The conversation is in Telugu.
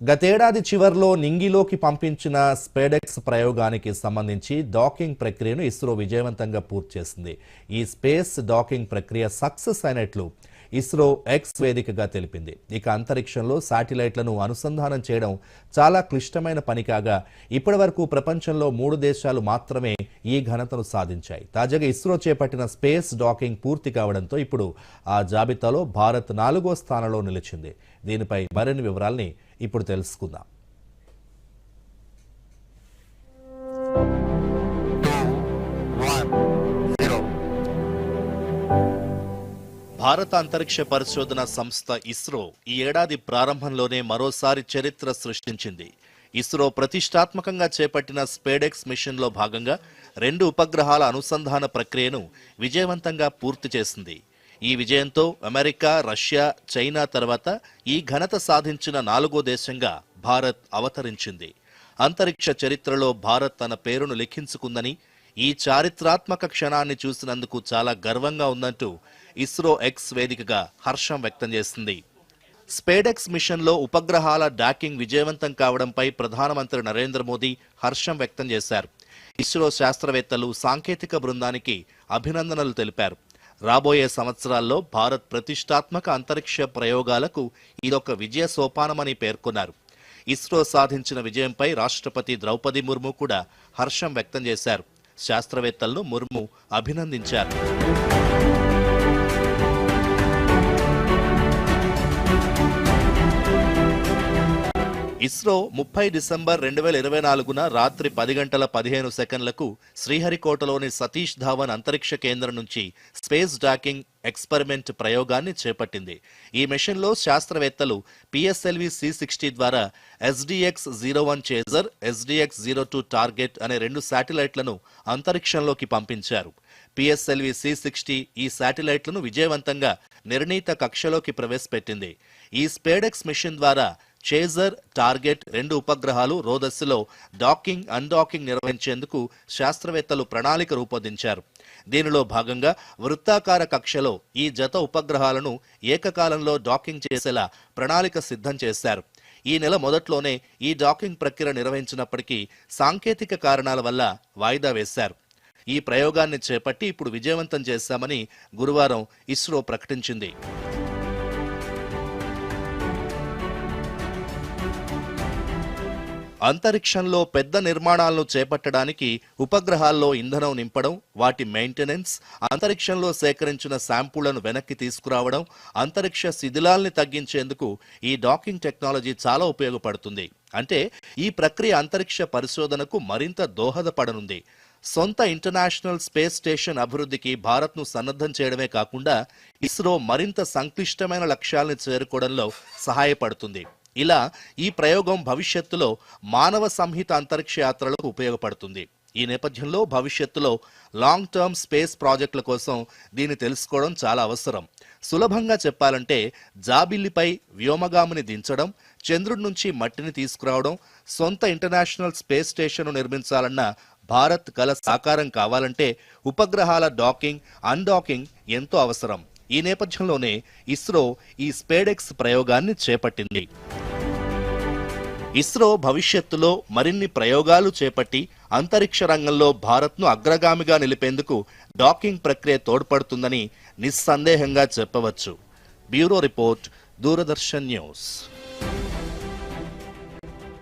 గతేడాది చివర్లో నింగిలోకి పంపించిన స్పేడెక్స్ ప్రయోగానికి సంబంధించి డాకింగ్ ప్రక్రియను ఇస్రో విజయవంతంగా పూర్తి చేసింది. ఈ స్పేస్ డాకింగ్ ప్రక్రియ సక్సెస్ అయినట్లు ఇస్రో ఎక్స్ వేదికగా తెలిపింది. ఇక అంతరిక్షంలో శాటిలైట్లను అనుసంధానం చేయడం చాలా క్లిష్టమైన పని కాగా ఇప్పటివరకు ప్రపంచంలో మూడు దేశాలు మాత్రమే ఈ ఘనతను సాధించాయి. తాజాగా ఇస్రో చేపట్టిన స్పేస్ డాకింగ్ పూర్తి కావడంతో ఇప్పుడు ఆ జాబితాలో భారత్ నాలుగో స్థానంలో నిలిచింది. దీనిపై మరిన్ని వివరాల్ని ఇప్పుడు తెలుసుకుందాం. భారత అంతరిక్ష పరిశోధన సంస్థ ఇస్రో ఈ ఏడాది ప్రారంభంలోనే మరోసారి చరిత్ర సృష్టించింది. ఇస్రో ప్రతిష్టాత్మకంగా చేపట్టిన స్పేడెక్స్ మిషన్లో భాగంగా రెండు ఉపగ్రహాల అనుసంధాన ప్రక్రియను విజయవంతంగా పూర్తి చేసింది. ఈ విజయంతో అమెరికా రష్యా చైనా తర్వాత ఈ ఘనత సాధించిన నాలుగో దేశంగా భారత్ అవతరించింది. అంతరిక్ష చరిత్రలో భారత్ తన పేరును లిఖించుకుందని ఈ చారిత్రాత్మక క్షణాన్ని చూసినందుకు చాలా గర్వంగా ఉందంటూ ఇస్రో ఎక్స్ వేదికగా హర్షం వ్యక్తం చేసింది. స్పేడెక్స్ మిషన్లో ఉపగ్రహాల డాకింగ్ విజయవంతం కావడంపై ప్రధానమంత్రి నరేంద్ర మోదీ హర్షం వ్యక్తం చేశారు. ఇస్రో శాస్త్రవేత్తలు సాంకేతిక బృందానికి అభినందనలు తెలిపారు. రాబోయే సంవత్సరాల్లో భారత్ ప్రతిష్టాత్మక అంతరిక్ష ప్రయోగాలకు ఇదొక విజయ సోపానమని పేర్కొన్నారు. ఇస్రో సాధించిన విజయంపై రాష్ట్రపతి ద్రౌపది ముర్ము కూడా హర్షం వ్యక్తం చేశారు. శాస్త్రవేత్తలను ముర్ము అభినందించారు. ఇస్రో ముప్పై డిసెంబర్ రెండు వేల ఇరవై నాలుగున రాత్రి పది గంటల పదిహేను సెకండ్లకు శ్రీహరికోటలోని సతీష్ ధావన్ అంతరిక్ష కేంద్రం నుంచి స్పేస్ డాకింగ్ ఎక్స్పెరిమెంట్ ప్రయోగాన్ని చేపట్టింది. ఈ మిషన్లో శాస్త్రవేత్తలు పిఎస్ఎల్వి సి సిక్స్టీ ద్వారా SDX zero one chaser SDX zero two target అనే రెండు శాటిలైట్లను అంతరిక్షంలోకి పంపించారు. పిఎస్ఎల్వి సి సిక్స్టీ ఈ శాటిలైట్లను విజయవంతంగా నిర్ణీత కక్షలోకి ప్రవేశపెట్టింది. ఈ స్పేడెక్స్ మిషన్ ద్వారా చేజర్ టార్గెట్ రెండు ఉపగ్రహాలు రోదస్సులో డాకింగ్ అన్డాకింగ్ నిర్వహించేందుకు శాస్త్రవేత్తలు ప్రణాళిక రూపొందించారు. దీనిలో భాగంగా వృత్తాకార కక్షలో ఈ జత ఉపగ్రహాలను ఏకకాలంలో డాకింగ్ చేసేలా ప్రణాళిక సిద్ధం చేశారు. ఈ నెల మొదట్లోనే ఈ డాకింగ్ ప్రక్రియ నిర్వహించినప్పటికీ సాంకేతిక కారణాల వల్ల వాయిదా వేశారు. ఈ ప్రయోగాన్ని చేపట్టి ఇప్పుడు విజయవంతం చేశామని గురువారం ఇస్రో ప్రకటించింది. అంతరిక్షంలో పెద్ద నిర్మాణాలను చేపట్టడానికి ఉపగ్రహాల్లో ఇంధనం నింపడం వాటి మెయింటెనెన్స్ అంతరిక్షంలో సేకరించిన శాంపుళ్ళను వెనక్కి తీసుకురావడం అంతరిక్ష శిథిలాల్ని తగ్గించేందుకు ఈ డాకింగ్ టెక్నాలజీ చాలా ఉపయోగపడుతుంది. అంటే ఈ ప్రక్రియ అంతరిక్ష పరిశోధనకు మరింత దోహదపడనుంది. సొంత ఇంటర్నేషనల్ స్పేస్ స్టేషన్ అభివృద్ధికి భారత్ను సన్నద్ధం చేయడమే కాకుండా ఇస్రో మరింత సంక్లిష్టమైన లక్ష్యాలను చేరుకోవడంలో సహాయపడుతుంది. ఇలా ఈ ప్రయోగం భవిష్యత్తులో మానవ సంహిత అంతరిక్ష యాత్రలకు ఉపయోగపడుతుంది. ఈ నేపథ్యంలో భవిష్యత్తులో లాంగ్ టర్మ్ స్పేస్ ప్రాజెక్టుల కోసం దీన్ని తెలుసుకోవడం చాలా అవసరం. సులభంగా చెప్పాలంటే జాబిల్లిపై వ్యోమగామిని దించడం చంద్రుడి నుంచి మట్టిని తీసుకురావడం సొంత ఇంటర్నేషనల్ స్పేస్ స్టేషన్ను నిర్మించాలన్న భారత్ కల సాకారం కావాలంటే ఉపగ్రహాల డాకింగ్ అన్డాకింగ్ ఎంతో అవసరం. ఈ నేపథ్యంలోనే ఇస్రో ఈ స్పేడెక్స్ ప్రయోగాన్ని చేపట్టింది. ఇస్రో భవిష్యత్తులో మరిన్ని ప్రయోగాలు చేపట్టి అంతరిక్ష రంగంలో భారత్ను అగ్రగామిగా నిలిపేందుకు డాకింగ్ ప్రక్రియ తోడ్పడుతుందని నిస్సందేహంగా చెప్పవచ్చు. Bureau report Doordarshan news.